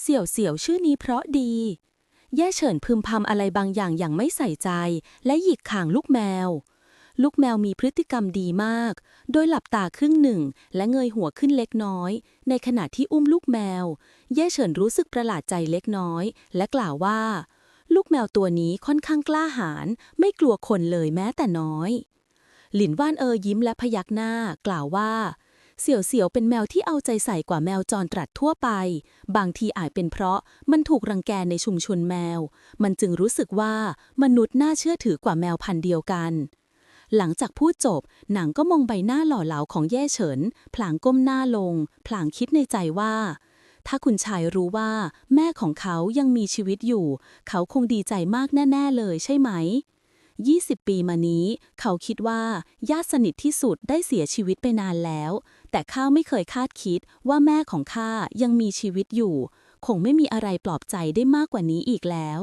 เสี่ยวเสี่ยวชื่อนี้เพราะดี แย่เฉินพึมพำอะไรบางอย่างอย่างไม่ใส่ใจ และหยิกข่างลูกแมว ลูกแมวมีพฤติกรรมดีมาก โดยหลับตาครึ่งหนึ่ง และเงยหัวขึ้นเล็กน้อย ในขณะที่อุ้มลูกแมว แย่เฉินรู้สึกประหลาดใจเล็กน้อย และกล่าวว่า ลูกแมวตัวนี้ค่อนข้างกล้าหาญไม่กลัวคนเลยแม้แต่น้อย หลินว่านเออยิ้มและพยักหน้ากล่าวว่า เสี่ยวเสี่ยวเป็นแมวที่เอาใจใส่กว่าแมวจรตรัสทั่วไป บางทีอาจเป็นเพราะมันถูกรังแกในชุมชนแมว มันจึงรู้สึกว่ามนุษย์น่าเชื่อถือกว่าแมวพันธุ์เดียวกัน หลังจากพูดจบ หนังก็มองใบหน้าหล่อเหลาของแย่เฉิน พลางก้มหน้าลง พลางคิดในใจว่า ถ้าคุณชายรู้ว่า แม่ของเขายังมีชีวิตอยู่ เขาคงดีใจมากแน่ ๆ เลยใช่ไหม20 ปีมานี้ เขาคิดว่าญาติสนิทที่สุดได้เสียชีวิตไปนานแล้ว แต่ข้าไม่เคยคาดคิดว่าแม่ของข้ายังมีชีวิตอยู่ คงไม่มีอะไรปลอบใจได้มากกว่านี้อีกแล้ว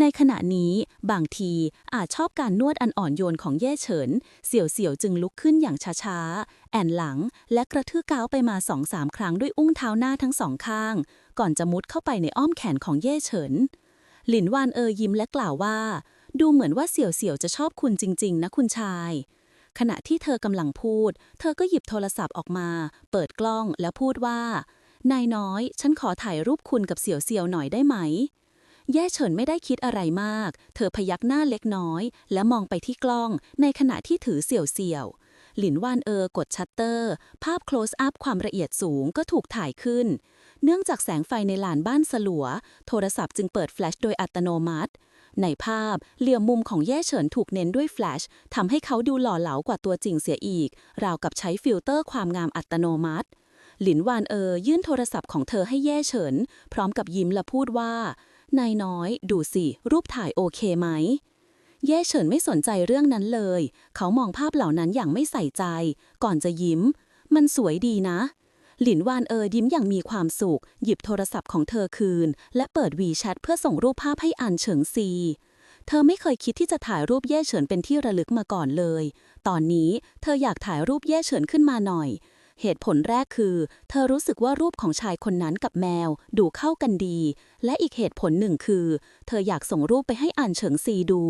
ในขณะนี้บางทีอาจชอบการนวดอันอ่อนโยนของแย่เฉิน เสี่ยวเสี่ยวจึงลุกขึ้นอย่างช้าๆ แอนหลังและกระทืบก้าวไปมาสองสามครั้งด้วยอุ้งเท้าหน้าทั้งสองข้าง ก่อนจะมุดเข้าไปในอ้อมแขนของเย่เฉิน หลินวานเออยิ้มและกล่าวว่า ดูเหมือนว่าเสี่ยวเสี่ยวจะชอบคุณจริง ๆ นะคุณชาย ขณะที่เธอกำลังพูด เธอก็หยิบโทรศัพท์ออกมา เปิดกล้องแล้วพูดว่า นายน้อย ฉันขอถ่ายรูปคุณกับเสี่ยวเสี่ยวหน่อยได้ไหม แย่เฉินไม่ได้คิดอะไรมาก เธอพยักหน้าเล็กน้อย และมองไปที่กล้อง ในขณะที่ถือเสี่ยวเสี่ยวหลินว่านเออกดชัตเตอร์ ภาพ close up ความละเอียดสูงก็ถูกถ่ายขึ้น เนื่องจากแสงไฟในลานบ้านสลัว โทรศัพท์จึงเปิดแฟลชโดยอัตโนมัติ ในภาพเหลี่ยมมุมของแย่เฉินถูกเน้นด้วยแฟลชทำให้เขาดูหล่อเหลากว่าตัวจริงเสียอีก ราวกับใช้ฟิลเตอร์ความงามอัตโนมัติหลินวานเออยื่นโทรศัพท์ของเธอให้แย่เฉิน พร้อมกับยิ้มและพูดว่านายน้อย ดูสิ รูปถ่ายโอเคไหม แย่เฉินไม่สนใจเรื่องนั้นเลย เขามองภาพเหล่านั้นอย่างไม่ใส่ใจ ก่อนจะยิ้ม มันสวยดีนะ หลินวานเออยิ้มอย่างมีความสุข หยิบโทรศัพท์ของเธอคืน และเปิดวีแชทเพื่อส่งรูปภาพให้อันเฉิงซี เธอไม่เคยคิดที่จะถ่ายรูปแย่เฉินเป็นที่ระลึกมาก่อนเลย ตอนนี้เธออยากถ่ายรูปแย่เฉินขึ้นมาหน่อย เหตุผลแรกคือ เธอรู้สึกว่ารูปของชายคนนั้นกับแมว ดูเข้ากันดี และอีกเหตุผลหนึ่งคือ เธออยากส่งรูปไปให้อันเฉิงซีดู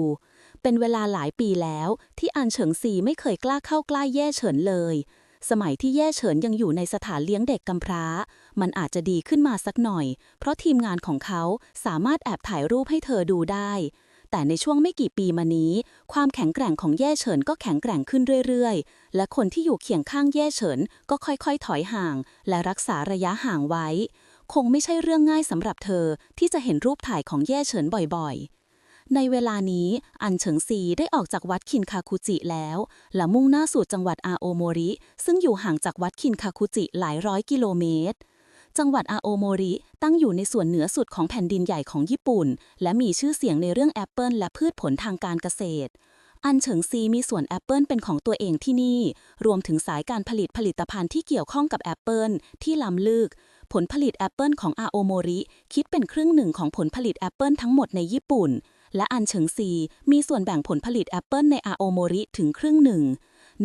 เป็นเวลาหลายปีแล้วที่อันเฉิงซีไม่เคยกล้าเข้าใกล้แย่เฉินเลย สมัยที่แย่เฉินยังอยู่ในสถานเลี้ยงเด็กกำพร้า มันอาจจะดีขึ้นมาสักหน่อย เพราะทีมงานของเขาสามารถแอบถ่ายรูปให้เธอดูได้ แต่ในช่วงไม่กี่ปีมานี้ ความแข็งแกร่งของแย่เฉินก็แข็งแกร่งขึ้นเรื่อยๆ และคนที่อยู่เคียงข้างแย่เฉินก็ค่อยๆ ถอยห่าง และรักษาระยะห่างไว้ คงไม่ใช่เรื่องง่ายสำหรับเธอที่จะเห็นรูปถ่ายของแย่เฉินบ่อยๆ ในเวลานี้อันเฉิงซีได้ออกจากวัดคินคาคุจิแล้ว และมุ่งหน้าสู่จังหวัดอาโอโมริ ซึ่งอยู่ห่างจากวัดคินคาคุจิหลายร้อยกิโลเมตร จังหวัดอาโอโมริตั้งอยู่ในส่วนเหนือสุดของแผ่นดินใหญ่ของญี่ปุ่น และมีชื่อเสียงในเรื่องแอปเปิลและพืชผลทางการเกษตรอันเฉิงซีมีสวนแอปเปิลเป็นของตัวเองที่นี่ รวมถึงสายการผลิตผลิตภัณฑ์ที่เกี่ยวข้องกับแอปเปิลที่ล้ำลึก ผลผลิตแอปเปิลของอาโอโมริ คิดเป็นครึ่งหนึ่งของผลผลิตแอปเปิลทั้งหมดในญี่ปุ่น และอันเฉิงซี มีส่วนแบ่งผลผลิตแอปเปิลในอาโอโมริถึงครึ่งหนึ่ง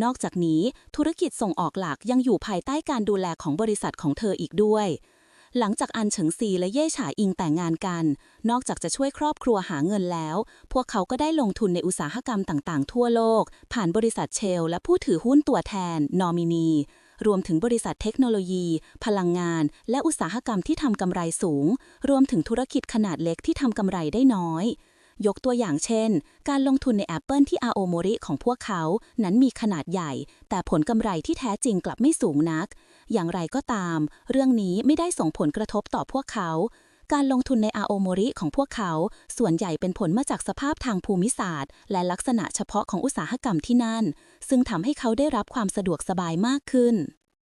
นอกจากนี้ธุรกิจส่งออกหลักยังอยู่ภายใต้การดูแลของบริษัทของเธออีกด้วย หลังจากอันเฉิงซีและเย่ฉาอิงแต่งงานกัน นอกจากจะช่วยครอบครัวหาเงินแล้ว พวกเขาก็ได้ลงทุนในอุตสาหกรรมต่างๆ ทั่วโลก ผ่านบริษัทเชล และผู้ถือหุ้นตัวแทน นอมินีรวมถึงบริษัทเทคโนโลยี พลังงาน และอุตสาหกรรมที่ทำกำไรสูง รวมถึงธุรกิจขนาดเล็กที่ทำกำไรได้น้อย ยกตัวอย่างเช่น การลงทุนใน Apple ที่อาโอโมริของพวกเขา นั้นมีขนาดใหญ่ แต่ผลกำไรที่แท้จริงกลับไม่สูงนัก อย่างไรก็ตาม เรื่องนี้ไม่ได้ส่งผลกระทบต่อพวกเขา การลงทุนในอาโอโมริของพวกเขา ส่วนใหญ่เป็นผลมาจากสภาพทางภูมิศาสตร์ และลักษณะเฉพาะของอุตสาหกรรมที่นั่น ซึ่งทำให้เขาได้รับความสะดวกสบายมากขึ้น